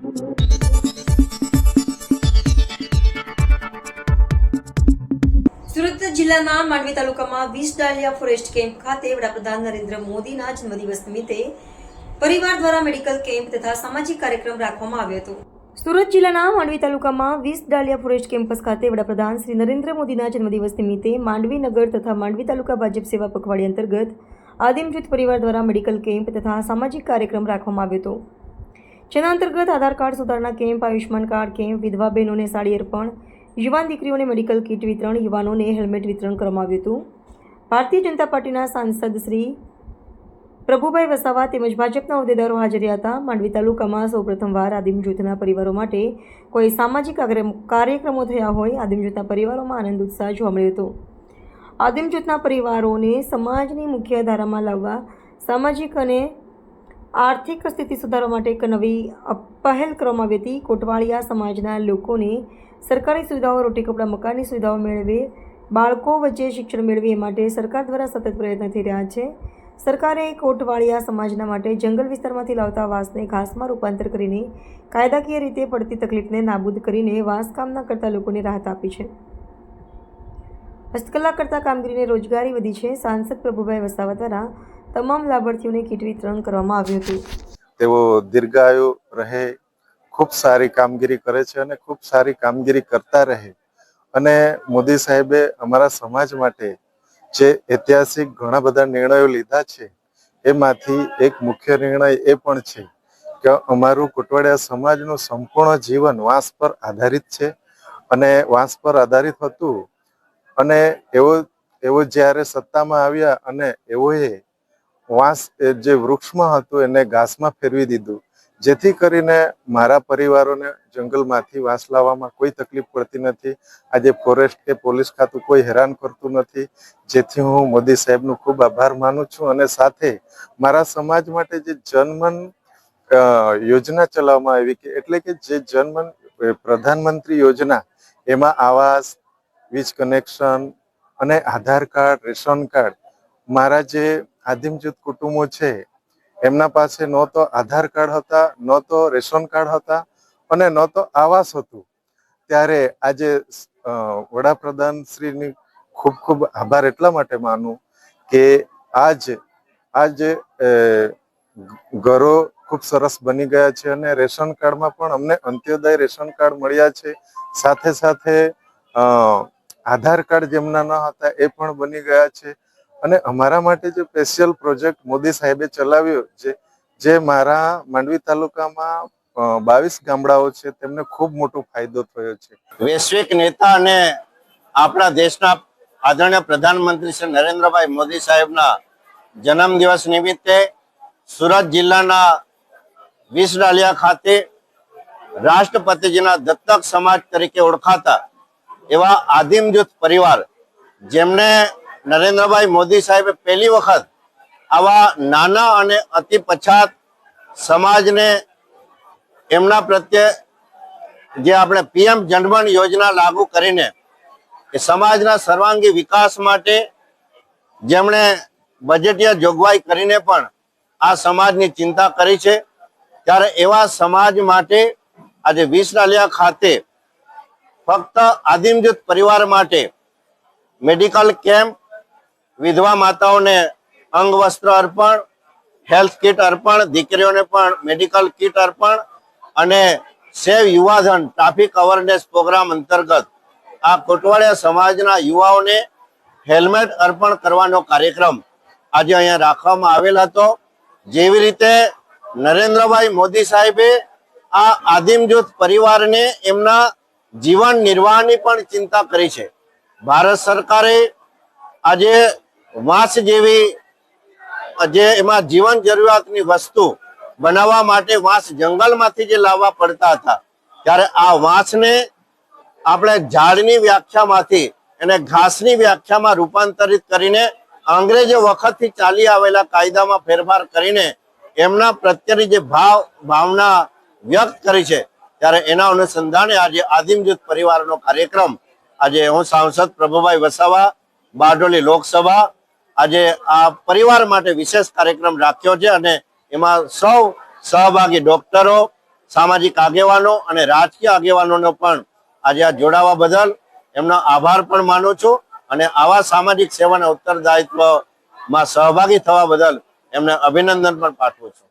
સુરત જિલ્લાના માંડવી તાલુકામાં વીસ ડાલિયા ફોરેસ્ટ કેમ્પ ખાતે વડાપ્રધાન નરેન્દ્ર મોદીના જન્મદિવસ નિમિત્તે પરિવાર દ્વારા મેડિકલ કેમ્પ તથા સામાજિક કાર્યક્રમ રાખવામાં આવ્યો હતો. સુરત જિલ્લાના માંડવી તાલુકામાં વીસ ડાલિયા ફોરેસ્ટ કેમ્પસ ખાતે વડાપ્રધાન શ્રી નરેન્દ્ર મોદીના જન્મદિવસ નિમિત્તે માંડવી નગર તથા માંડવી તાલુકા ભાજપ સેવા પખવાડી અંતર્ગત આદિમ પરિવાર દ્વારા મેડિકલ કેમ્પ તથા સામાજિક કાર્યક્રમ રાખવામાં આવ્યો હતો. જેના અંતર્ગત આધાર કાર્ડ સુધારણા કેમ્પ આયુષ્માન કાર્ડ કેમ્પ, વિધવા બહેનોને સાડી અર્પણ, યુવાન દીકરીઓને મેડિકલ કિટ વિતરણ, યુવાનોને હેલ્મેટ વિતરણ કરવામાં આવ્યું હતું. ભારતીય જનતા પાર્ટીના સાંસદ શ્રી પ્રભુભાઈ વસાવા તેમજ ભાજપના હોદ્દેદારો હાજર હતા. માંડવી તાલુકામાં સૌપ્રથમવાર આદિમ જૂથના પરિવારો માટે કોઈ સામાજિક કાર્યક્રમો થયા હોય, આદિમ જૂથના પરિવારોમાં આનંદ, ઉત્સાહ જોવા મળ્યો હતો. આદિમ જૂથના પરિવારોને સમાજની મુખ્ય ધારામાં લાવવા, સામાજિક અને આર્થિક સ્થિતિ સુધારવા માટે એક નવી પહેલ કરવામાં આવી હતી. કોટવાળિયા સમાજના લોકોને સરકારી સુવિધાઓ, રોટી કપડાં, મકાનની સુવિધાઓ મેળવે, બાળકો વચ્ચે શિક્ષણ મેળવે એ માટે સરકાર દ્વારા સતત પ્રયત્ન થઈ રહ્યા છે. સરકારે કોટવાળિયા સમાજના માટે જંગલ વિસ્તારમાંથી લાવતા વાંસને ઘાસમાં રૂપાંતર કરીને કાયદાકીય રીતે પડતી તકલીફને નાબૂદ કરીને વાંસ કામના કરતા લોકોને રાહત આપી છે. હસ્તકલા કરતા કામગીરીને રોજગારી વધી છે. સાંસદ પ્રભુભાઈ વસાવા દ્વારા તમામ લાભાર્થીઓને કીટ વિતરણ કરવામાં આવ્યું હતું. તેઓ દીર્ઘાયુ રહે, ખૂબ સારી કામગીરી કરે છે અને ખૂબ સારી કામગીરી કરતા રહે. અને મોદી સાહેબે અમારા સમાજ માટે જે ઐતિહાસિક ઘણા બધા નિર્ણયો લીધા છે, એમાંથી એક મુખ્ય નિર્ણય એ પણ છે કે અમારું કોટવાડિયા સમાજનું સંપૂર્ણ જીવન વાંસ પર આધારિત છે અને વાંસ પર આધારિત હતું. અને એવો એવો જ્યારે સત્તામાં આવ્યા અને એઓએ વાંસ જે વૃક્ષમાં હતું એને ઘાસમાં ફેરવી દીધું. જેથી કરીને મારા પરિવારોને જંગલમાંથી વાંસ લાવવામાં કોઈ તકલીફ પડતી નથી. આજે ફોરેસ્ટ કે પોલીસ ખાતું કોઈ હેરાન કરતું નથી. જેથી હું મોદી સાહેબનું ખૂબ આભાર માનું છું અને સાથે મારા સમાજ માટે જે જનમન યોજના ચલાવવામાં આવી કે એટલે કે જે જનમન પ્રધાનમંત્રી યોજના, એમાં આવાસ, વીજ કનેક્શન અને આધાર કાર્ડ, રેશન કાર્ડ, મારા જે આદિમ જૂથ કુટુંબો છે, એમના પાસે ન તો આધાર કાર્ડ હતા, ન તો રેશન કાર્ડ હતા અને ન તો આવાસ હતું. ત્યારે આજે વડાપ્રધાન શ્રીની ખૂબ ખૂબ આભાર એટલા માટે માનું કે આજ આજ ઘરો ખૂબ સરસ બની ગયા છે અને રેશન કાર્ડમાં પણ અમને અંત્યોદય રેશન કાર્ડ મળ્યા છે. સાથે સાથે આધાર કાર્ડ જેમના ન હતા એ પણ બની ગયા છે. અને અમારા માટે જે સ્પેશિયલ પ્રોજેક્ટ મોદી સાહેબે ચલાવ્યો છે, જે મારા માંડવી તાલુકામાં બાવીસ ગામડાઓ છે, તેમને ખૂબ મોટો ફાયદો થયો છે. વૈશ્વિક નેતા અને આપણા દેશના આદરણીય પ્રધાનમંત્રી શ્રી નરેન્દ્રભાઈ મોદી સાહેબના જન્મદિવસ નિમિત્તે સુરત જિલ્લાના વિસડાલિયા ખાતે રાષ્ટ્રપતિજીના દત્તક સમાજ તરીકે ઓળખાતા એવા આદિમ જૂથ પરિવાર જેમને નરેન્દ્રભાઈ મોદી સાહેબે પહેલી વખત આવા નાના અને અતિ પછાત સમાજને એમના પ્રત્યે જે આપણે પીએમ જનધન યોજના લાગુ કરીને એ સમાજના સર્વાંગી વિકાસ માટે જેમણે બજેટીય જોગવાઈ કરીને પણ આ સમાજની ચિંતા કરી છે, ત્યારે એવા સમાજ માટે આજે વીસડાલિયા ખાતે ફક્ત આદિમજૂથ પરિવાર માટે મેડિકલ કેમ્પ વિધવા માતાઓને અંગ વસ્ત્ર અર્પણ હેલ્થ કિટ અર્પણ, દીકરીઓને પણ મેડિકલ કિટ અર્પણ અને સેવ યુવાધન ટ્રાફિક અવેરનેસ પ્રોગ્રામ અંતર્ગત આ કોટવાડિયા સમાજના યુવાઓને હેલ્મેટ અર્પણ કરવાનો કાર્યક્રમ આજે અહીંયા રાખવામાં આવેલ હતો. જેવી રીતે નરેન્દ્રભાઈ મોદી સાહેબે આ આદિમ જૂથ પરિવારને એમના જીવન નિર્વાહની પણ ચિંતા કરી છે. ભારત સરકારે આજે વાંસ જેવી, જે એમાં જીવન જરૂરિયાતની વસ્તુ બનાવવા માટે વાંસ જંગલમાંથી જે લાવવા પડતા હતા. ત્યારે આ વાંસને આપણે ઝાડની વ્યાખ્યામાંથી એને ઘાસની વ્યાખ્યામાં રૂપાંતરિત કરીને અંગ્રેજો વખતથી ચાલી આવેલા કાયદામાં ફેરફાર કરીને એમના પ્રત્યેની જે ભાવ, ભાવના વ્યક્ત કરી છે, ત્યારે એના અનુસંધાને આજે આદિમ જૂથ પરિવારનો કાર્યક્રમ આજે હું સાંસદ પ્રભુભાઈ વસાવા, બારડોલી લોકસભા આજે આ પરિવાર માટે વિશેષ કાર્યક્રમ રાખ્યો છે અને એમાં સૌ સહભાગી ડોક્ટરો, સામાજિક આગેવાનો અને રાજકીય આગેવાનોનો પણ આજે આ જોડાવા બદલ એમનો આભાર પણ માનું છું અને આવા સામાજિક સેવાના ઉત્તરદાયિત્વમાં સહભાગી થવા બદલ એમને અભિનંદન પણ પાઠવું છું.